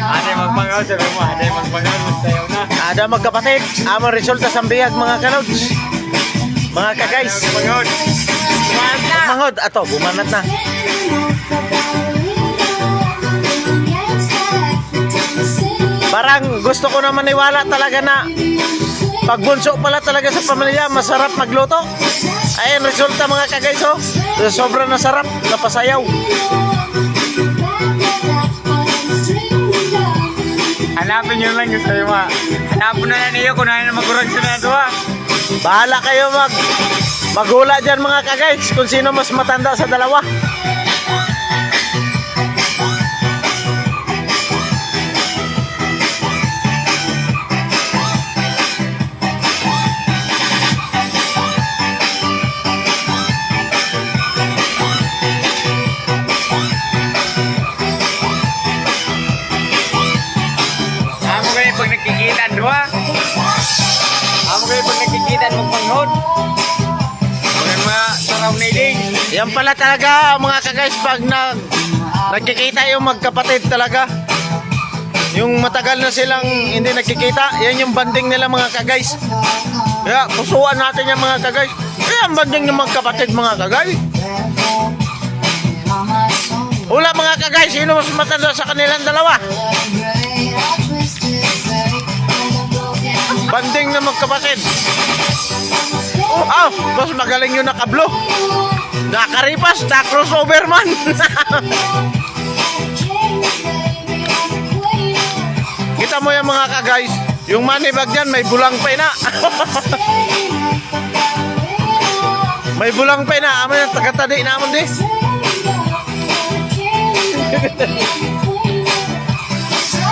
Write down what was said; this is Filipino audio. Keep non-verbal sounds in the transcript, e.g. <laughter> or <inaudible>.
Ate magpangaw, sabi mo, ate magpangaw, magsayaw na. Ada magkapatid, amang resulta sa biyag mga kalods. Mga. Kumahan na. mangod ato, bumanat na. Parang gusto ko na maniwala talaga na pagbunso pala talaga sa pamilya, masarap magluto. Ayan, resulta mga ka-guys, oh. Sobrang nasarap, napasayaw. Hanapin nyo lang yung sayo mo. Hanapin na na niyo kung na sa na doha. Bahala kayo mag maghula dyan mga ka-guys kung sino mas matanda sa dalawa. Pag nagkikita doha. Amo kayo pag nagkikita magpanghod. Mga mga saraw na din. Yan pala talaga mga ka-guys pag nag nagkikita yung magkapatid talaga. Yung matagal na silang hindi nagkikita, yan yung banding nila mga ka-guys. Kaya pusuan natin yan mga ka-guys. Kaya ang banding ng magkapatid mga ka-guys. Wala mga ka-guys, sino mas matanda sa kanilang dalawa? Banding na magkapatid. Oh, mas magaling yung nakablo. Nakaripas, na crossover man. <laughs> Kita mo yung mga ka-guys, yung money bag dyan, may bulang pa <laughs> may bulang pa na. Yung tagatadi na amon di. <laughs>